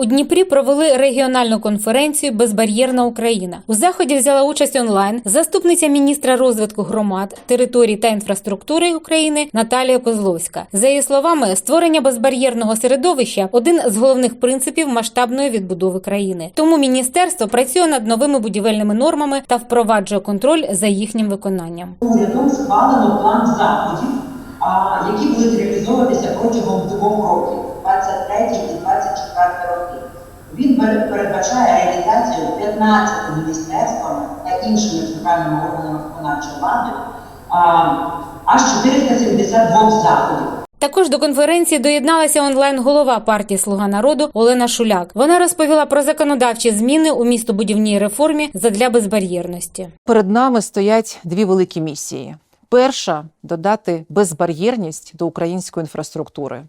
У Дніпрі провели регіональну конференцію Безбар'єрна Україна. У заході взяла участь онлайн заступниця міністра розвитку громад, територій та інфраструктури України Наталія Козловська. За її словами, створення безбар'єрного середовища один з головних принципів масштабної відбудови країни. Тому міністерство працює над новими будівельними нормами та впроваджує контроль за їхнім виконанням. Урядом схвалено план заходів, які будуть реалізовуватися протягом двох років 23 і 24 роки. Він передбачає реалізацію 15 міністерствами та іншими центральними органами виконавчої влади а, аж 472 заходів. Також до конференції доєдналася онлайн-голова партії Слуга народу Олена Шуляк. Вона розповіла про законодавчі зміни у містобудівній реформі задля безбар'єрності. Перед нами стоять дві великі місії: перша додати безбар'єрність до української інфраструктури,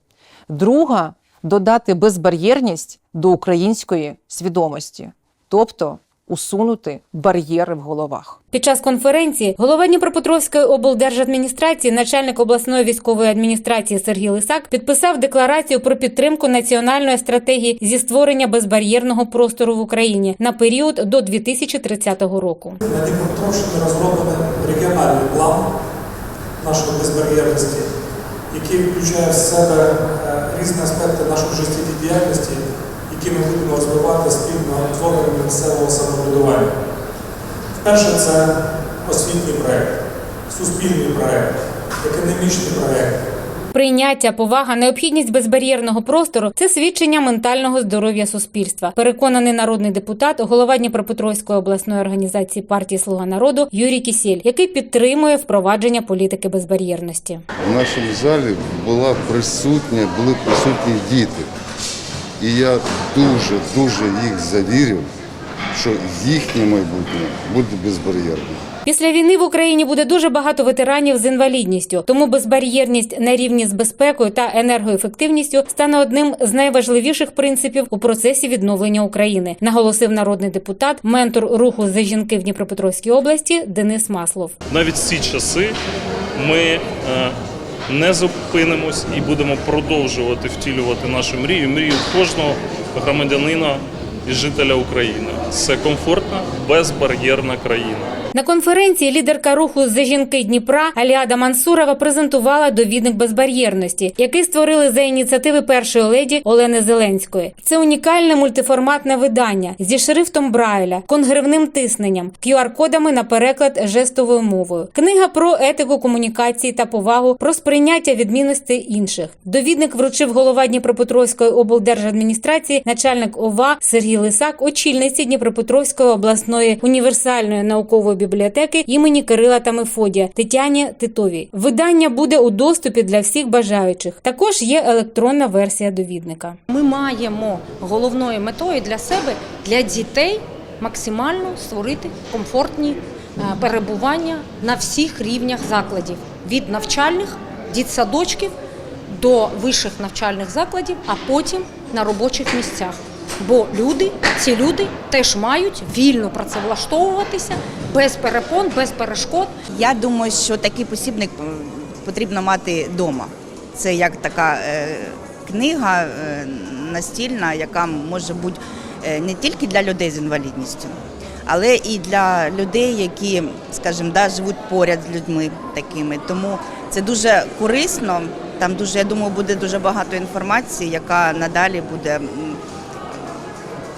друга додати безбар'єрність до української свідомості, тобто усунути бар'єри в головах. Під час конференції голова Дніпропетровської облдержадміністрації, начальник обласної військової адміністрації Сергій Лисак підписав декларацію про підтримку національної стратегії зі створення безбар'єрного простору в Україні на період до 2030 року. На Дніпропетровщині розроблений регіональний план нашої безбар'єрності, який включає в себе е, різні аспекти нашої життєдіяльності, які ми будемо розвивати спільно з органами місцевого самоврядування. Перше це освітній проєкт, суспільний проєкт, економічний проєкт, Прийняття, повага, необхідність безбар'єрного простору це свідчення ментального здоров'я суспільства. Переконаний народний депутат, голова Дніпропетровської обласної організації партії Слуга народу Юрій Кісєль, який підтримує впровадження політики безбар'єрності. В нашому залі була присутня, були присутні діти. І я дуже, дуже їх завірив, що їхнє майбутнє буде безбар'єрним. Після війни в Україні буде дуже багато ветеранів з інвалідністю, тому безбар'єрність на рівні з безпекою та енергоефективністю стане одним з найважливіших принципів у процесі відновлення України, наголосив народний депутат, ментор руху за жінки в Дніпропетровській області Денис Маслов. навіть ці часи ми е, не зупинимось і будемо продовжувати втілювати нашу мрію, мрію кожного громадянина жителя України. Це комфортна, безбар'єрна країна. На конференції лідерка руху за жінки Дніпра Аліада Мансурова презентувала довідник безбар'єрності, який створили за ініціативи першої леді Олени Зеленської. Це унікальне мультиформатне видання зі шрифтом Брайля, конгривним тисненням, QR-кодами на переклад жестовою мовою. Книга про етику комунікації та повагу, про сприйняття відмінностей інших. Довідник вручив голова Дніпропетровської облдержадміністрації, начальник ОВА Сергій Лисак, очільниці Дніпропетровської обласної універсальної наукової бібліотеки імені Кирила та Мефодія Тетяні Титовій. Видання буде у доступі для всіх бажаючих. Також є електронна версія довідника. Ми маємо головною метою для себе, для дітей максимально створити комфортні е, перебування на всіх рівнях закладів від навчальних дітсадочків до вищих навчальних закладів, а потім на робочих місцях. Бо люди, ці люди теж мають вільно працевлаштовуватися без перепон, без перешкод. Я думаю, що такий посібник потрібно мати вдома. Це як така е, книга е, настільна, яка може бути е, не тільки для людей з інвалідністю, але і для людей, які, скажімо, да, живуть поряд з людьми такими. Тому це дуже корисно. Там дуже, я думаю, буде дуже багато інформації, яка надалі буде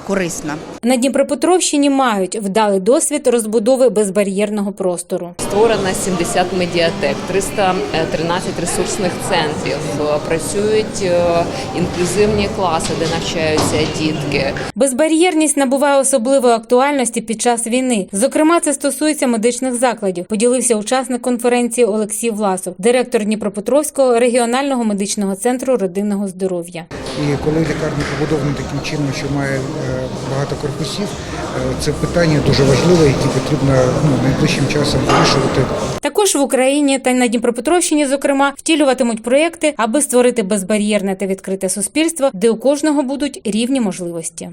корисна. На Дніпропетровщині мають вдалий досвід розбудови безбар'єрного простору. Створено 70 медіатек, 313 ресурсних центрів. Е, Працюють е, інклюзивні класи, де навчаються дітки. Безбар'єрність набуває особливої актуальності під час війни. Зокрема, це стосується медичних закладів. Поділився учасник конференції Олексій Власов, директор Дніпропетровського регіонального медичного центру родинного здоров'я. І коли лікарня побудована таким чином, що має е, багато корпусів, е, це питання дуже важливе, яке потрібно ну, найближчим часом вирішувати. Також в Україні та на Дніпропетровщині, зокрема, втілюватимуть проекти, аби створити безбар'єрне та відкрите суспільство, де у кожного будуть рівні можливості.